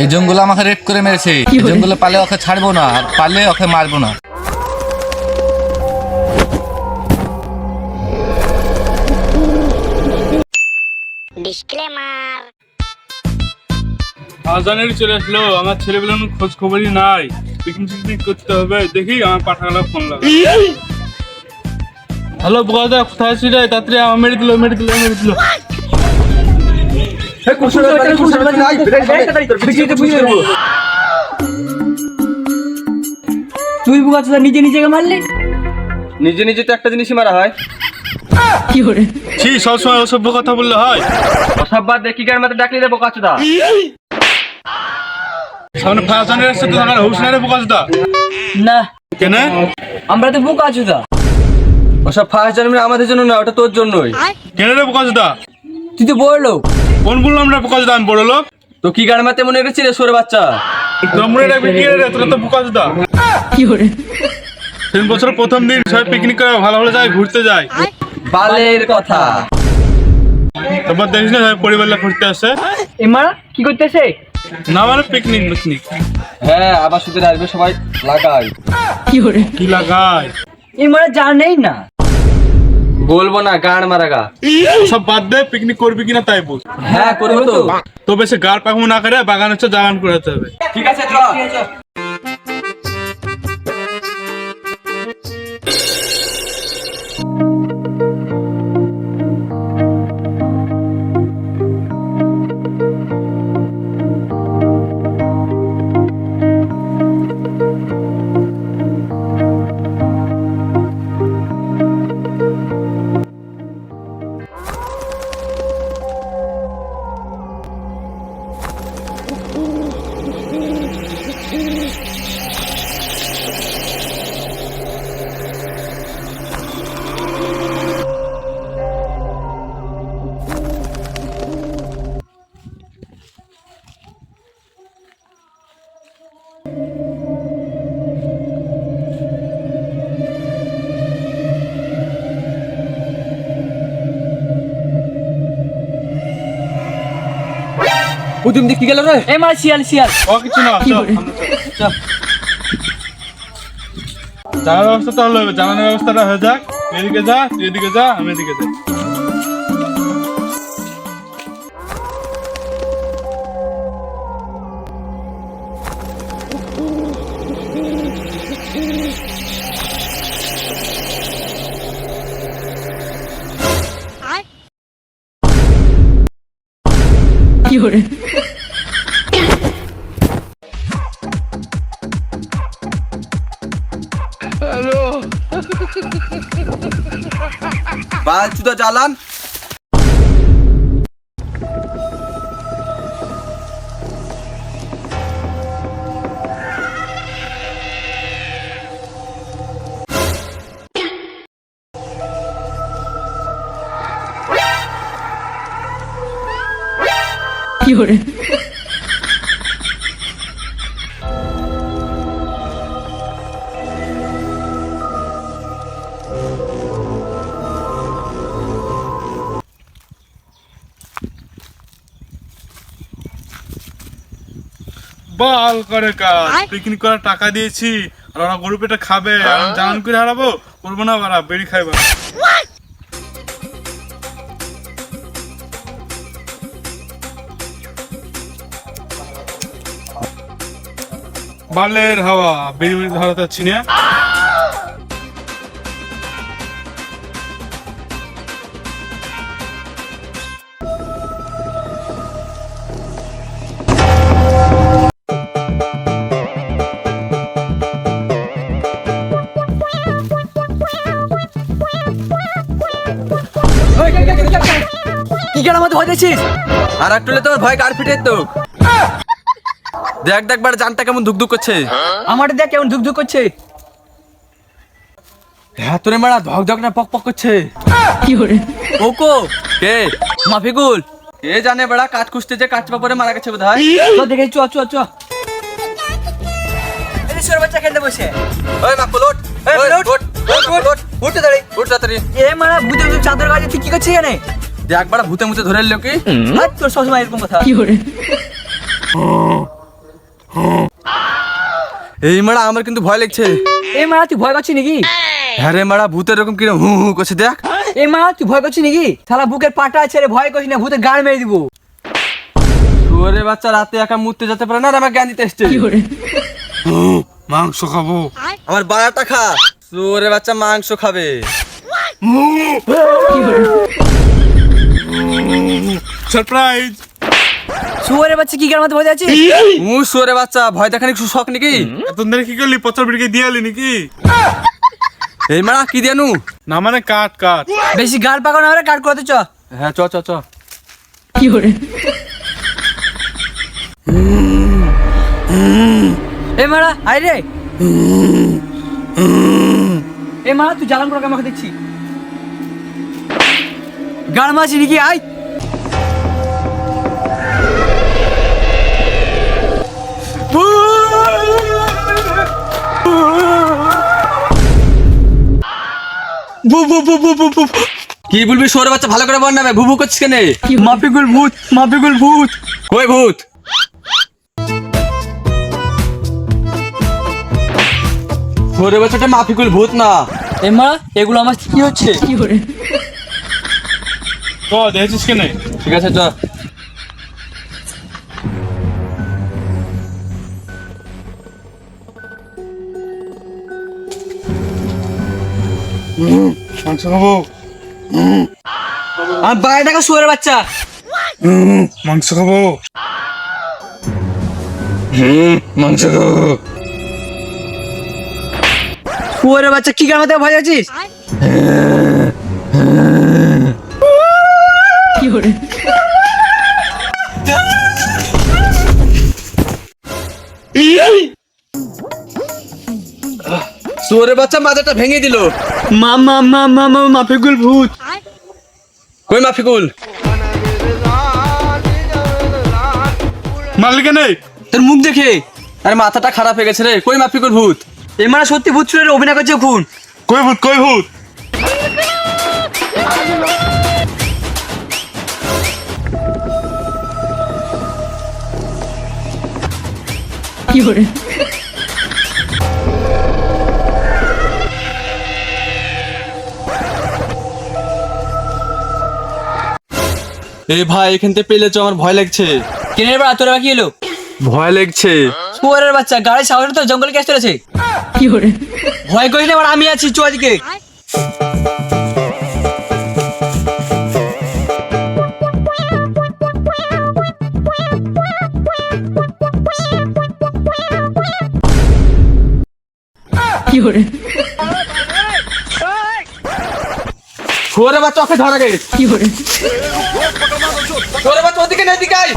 এই জঙ্গলে আমাকে রেপ করে মেরেছে। জঙ্গলে পালে ওকে ছাড়বো না পালে ওকে মারবো না। ডিসক্লেমার। আজানের চলে আসলো আমার ছেলেগুলোর খোঁজ খবরই নাই। পিকনিক করতে হবে দেখি আমার পাঠাগালা ফোন লাগা হ্যালো বোকাদা কোথায় আছিস রে? তাড়াতাড়ি আমার মেরে দিল মেরে দিল মেরে দিল তুই বুকাচোদা নিজে নিজেকে মারলি? নিজে নিজে তো একটা জিনিসই মারা হয়। ছি সবসময় অসভ্য কথা বললে হয়। সব বাদ দেখি ডাকলি কাচুদা সামনে ফায়াজানের আসছে তো আমার হুশ না রে কেন? আমরা তো বুকাচোদা ওসব ফার্স্ট জন্মে আমাদের জন্য না ওটা তোর জন্যই। কেন রে বোকাদা তুই তো বড় লোক। কোন বললাম রে বোকাদা আমি বড় লোক? তো কি গার মাতে মনে রেখেছি রে সোরে বাচ্চা? তোমরা রাখবি কি রে তোরা তো বোকাদা তিন বছর প্রথম দিন সবাই পিকনিক করে ভালো ভালো যায় ঘুরতে যায়। বালের কথা। তারপর দেখিস না সবাই পরিবার লোক ঘুরতে আসে। এ মারা কি করতেছে? না মানে পিকনিক পিকনিক হ্যাঁ আবার সুদের আসবে সবাই লাগাই। কি লাগায় এ মারা জানেই না। বলব না গান মারা গা। সব বাদ দে পিকনিক করবি কিনা তাই বল। হ্যাঁ করব তো। তো বেশি গাড় পাকামো না করে বাগান হচ্ছে জাগান করাতে হবে। ঠিক আছে চল। উদিম দিক কি গেল রে? এ মা শিয়াল শিয়াল। ও কিছু না চল, আমরা চল। যাওয়ার ব্যবস্থা তাহলে হবে জানানোর ব্যবস্থাটা হয়ে যাক। এদিকে যা তুই এদিকে যা আমি এদিকে যাই বাল চুদা জ্বালান। বল করে কাজ। পিকনিক করার টাকা দিয়েছি আর ওরা গরু পেটে খাবে আমি জানান করে হারাবো করব না বাড়া বেরি খাইবা। বালের হাওয়া বেরি বেরি ধরাতে পারছি না কি কেন আমাদের ভয় দিয়েছিস আর একটু হলে তোমার ভয় কার ফিটে তো দেখ দেখ বার জানটা কেমন ধুক ধুক করছে। আমার দেখ কেমন ধুক ধুক করছে। হ্যাঁ তোরে মারা ধক ধক না পক পক করছে। ওকো কে? মাফিকুল। কে জানে বড়া কাঠ খুঁজতে যে কাঠ পরে মারা গেছে হয় তো দেখে চ চ চ। এই বাচ্চা খেলতে বসে। ওই উঠতে দাঁড়ি উঠ তাড়াতাড়ি। এ মারা বুঝে চাদর গাছে তুই কি করছিস এখানে? দেখ বড়া ভূতে মুতে ধরে এলো কি? হাত তোর সবসময় এরকম কথা। এই মারা আমার কিন্তু ভয় লাগছে এই মা তুই ভয় করছিস নাকি হ্যাঁ রে মারা ভূতের এরকম কিরম হু হু করছে দেখ এই মা তুই ভয় করছিস নাকি শালা বুকের পাটা আছে রে ভয় করছিস না ভূতের গাড় মেরে দিব ওরে বাচ্চা রাতে একা মুততে যেতে পারে না আমার জ্ঞান দিতে এসছে মাংস খাব আমার বারাটা খা ওরে বাচ্চা মাংস খাবে সারপ্রাইজ শুয়ারের বাচ্চা কি গাড় মতো ভয় যাচ্ছে মু সোরে বাচ্চা ভয় দেখানি একটু শখ নাকি? এতদিন কি করলি? পচর বিড়কে দিয়ে এলি নাকি? এই মারা কি দিয়ানু না মানে কাট কাট বেশি গাড় পাকানো না কাট করতে চ। হ্যাঁ চ চ চ। এ মারা আই রে। এ মারা তুই জ্বালান করে আমাকে দেখছি গান মাছি নাকি? আই কি বলবি সোরে বাচ্চা ভালো করে বল না ভুবু করছিস কেনে? মাফিকুল ভূত মাফিকুল ভূত। কই ভূত? সোরে বাচ্চাটা মাফিকুল ভূত না। এ মারা এগুলো আমার কি হচ্ছে? কি করে? ক দেখেছিস কেনে? ঠিক আছে চ। মাংস খাব? আমার বাইরে টাকা শুয়ারের বাচ্চা। মাংস খাব? মাংস খাব। শুয়ারের বাচ্চা কি গান মতো ভয় যাচ্ছিস সোরে বাচ্চা মাথাটা ভেঙে দিল। মা মা মা মা মা মাফিকুল ভূত। কই মাফিকুল? মারলি কেনে? তোর মুখ দেখে। আরে মাথাটা খারাপ হয়ে গেছে রে। কই মাফিকুল ভূত? এ মারা সত্যি ভূত শুয়ে অভিনয় করছে খুন। কই ভূত কই ভূত? এ ভাই এখান থেকে পেলে তো আমার ভয় লাগছে। কেনের বার তোর কি এলো ভয় লাগছে। শুয়ারের বাচ্চা গাড়ি সামনে তো জঙ্গলে ক্যাশ চলেছে। ভয় করিস না এবার আমি আছি চো আজকে সোরে বাচ্চা ওকে ধরা গেছে। বাচ্চা ওদিকে না এদিকে আয়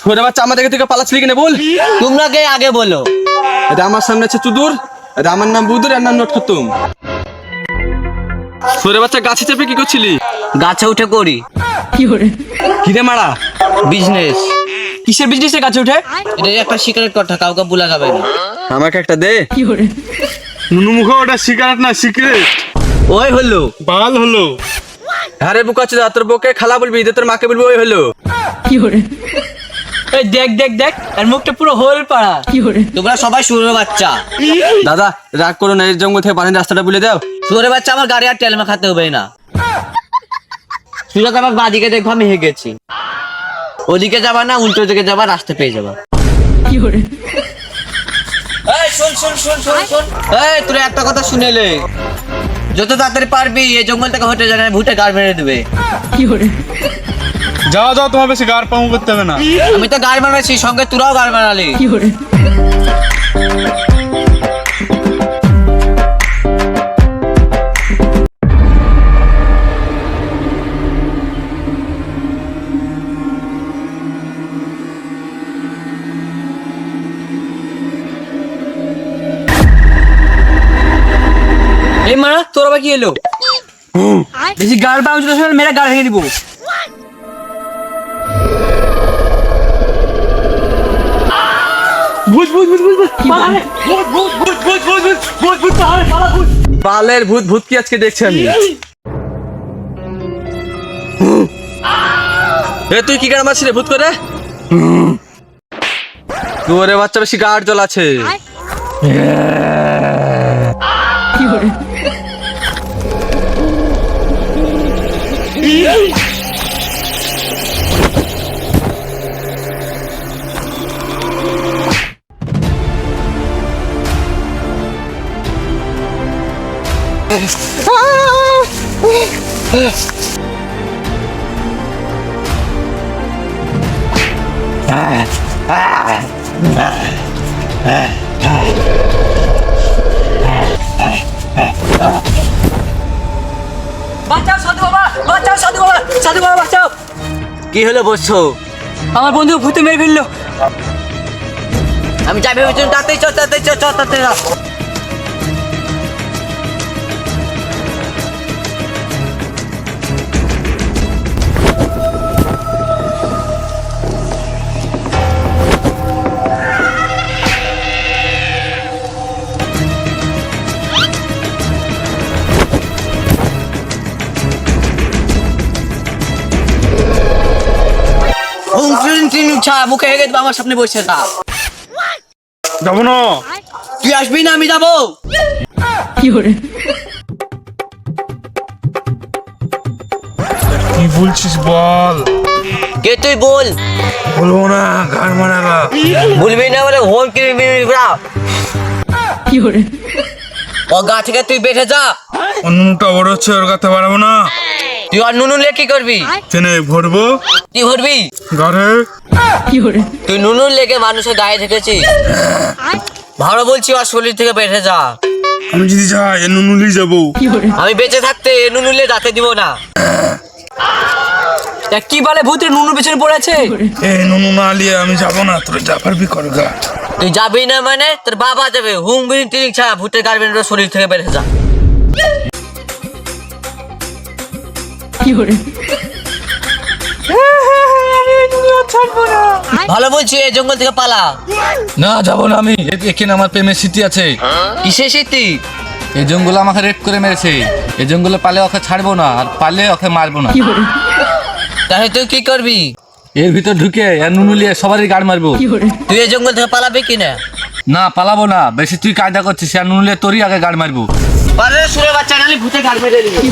সোরে বাচ্চা আমাদের থেকে পালাচ্ছিলি কিনা বল? তোমরা কে আগে বলো। এটা আমার সামনে আছে চুদুর এটা আমার নাম বুদুর এর নাম নোট খতুম। সোরে বাচ্চা গাছে চেপে কি করছিলি? গাছে উঠে করি। কিরে? মারা? বিজনেস। কিসের বিজনেসে গাছে উঠে? এটা একটা সিগারেট কথা কাউকে বলা যাবে না। আমাকে একটা দে। নুনু মুখে ওটা সিগারেট না সিগারেট ওই হলো। বাল হলো। আরে বুকা আছে তোর বউকে খালা বলবি তোর মাকে বলবি ওই হলো। এই দেখ দেখ দেখ তার মুখটা পুরো হোল পাড়া। তোমরা সবাই সুরের বাচ্চা। দাদা রাগ করো না এর জঙ্গল থেকে পানির রাস্তাটা বলে দাও। সুরের বাচ্চা আমার গাড়ি আর তেলমা খাতে হবে না। সুরত আমার বাদিকে দেখো আমি হেগেছি ওদিকে যাবা না উল্টো দিকে যাবা রাস্তা পেয়ে যাবা। এই শোন শোন শোন শোন শোন। এই তোর একটা কথা শুনেলে যত তাড়াতাড়ি পারবি এই জঙ্গল থেকে হটে জানা ভূতে গাড় মেরে দেবে। যাও যাও তোমার বেশি গার পামু করতে হবে না। আমি তো গাড় মারাছি সঙ্গে তোরাও এই মারা তোর আবার কি এলো বেশি গাড় পাউচ মেরে গাড় ভেঙে দিব। বালের ভূত ভূত কি আজকে দেখছি আমি এ তুই কি গান মারছিস রে ভূত করে তোরে বাচ্চা বেশি গাড় জল আছে বাঁচাও সাধু বাবা বাঁচাও সাধু বাবা সাধু বাবা বাঁচাও। কি হলো বলছো আমার বন্ধু ভূতে মেরে ফেলল। আমি যাই ভেবেছিলাম তাতেই চ তাতেই চ চ মুখে হেগে আমার সামনে বসে তা যাব না। তুই আসবি না আমি যাব। কি বলছিস বল? কে তুই বল? বলব না গান মারাবা বলবি না বলে হোম কিনে ও গা থেকে তুই বেঠে যা। অন্যটা বড় হচ্ছে ওর কাছে বাড়াবো না। তুই আর নুনু লে কি করবি চেনে ভরবো কি ভরবি ঘরে? তুই নুনুর লেগে মানুষের গায়ে থেকেছিস ভালো বলছি আর শরীর থেকে বেঠে যা। আমি যদি যাই নুনুলি যাব। আমি বেঁচে থাকতে এ নুনুলে রাতে দিব না। তা কি বলে ভূতের নুনু পেছনে পড়েছে এ নুনু না লিয়ে আমি যাব না তোর যা পারবি কর গা। তুই যাবি না মানে তোর বাবা যাবে। হুম বিন তিন ছা ভূতের গার্মেন্টের শরীর থেকে বেড়ে যা। ভালো বলছি এই জঙ্গল থেকে পালা। না যাব না আমি। এ- এখানে আমার প্রেমের স্মৃতি আছে। কিসে শীতি এই জঙ্গলে আমাকে রেপ করে মেরেছে। এই জঙ্গলে পালে ওকে ছাড়বো না আর পালে ওকে মারবো না। তাহলে তুই কি করবি? এর ভিতর ঢুকে আর নুনুলিয়ে সবারই গাড় মারবো। তুই এই জঙ্গল থেকে পালাবি কি না? না পালাবো না। বেশি তুই কায়দা করছিস আর নুনুলিয়ে তোরই আগে গাড় মারবো। পারে সুরে বাচ্চা নালি ভূতে গাড় মেরে দিবি।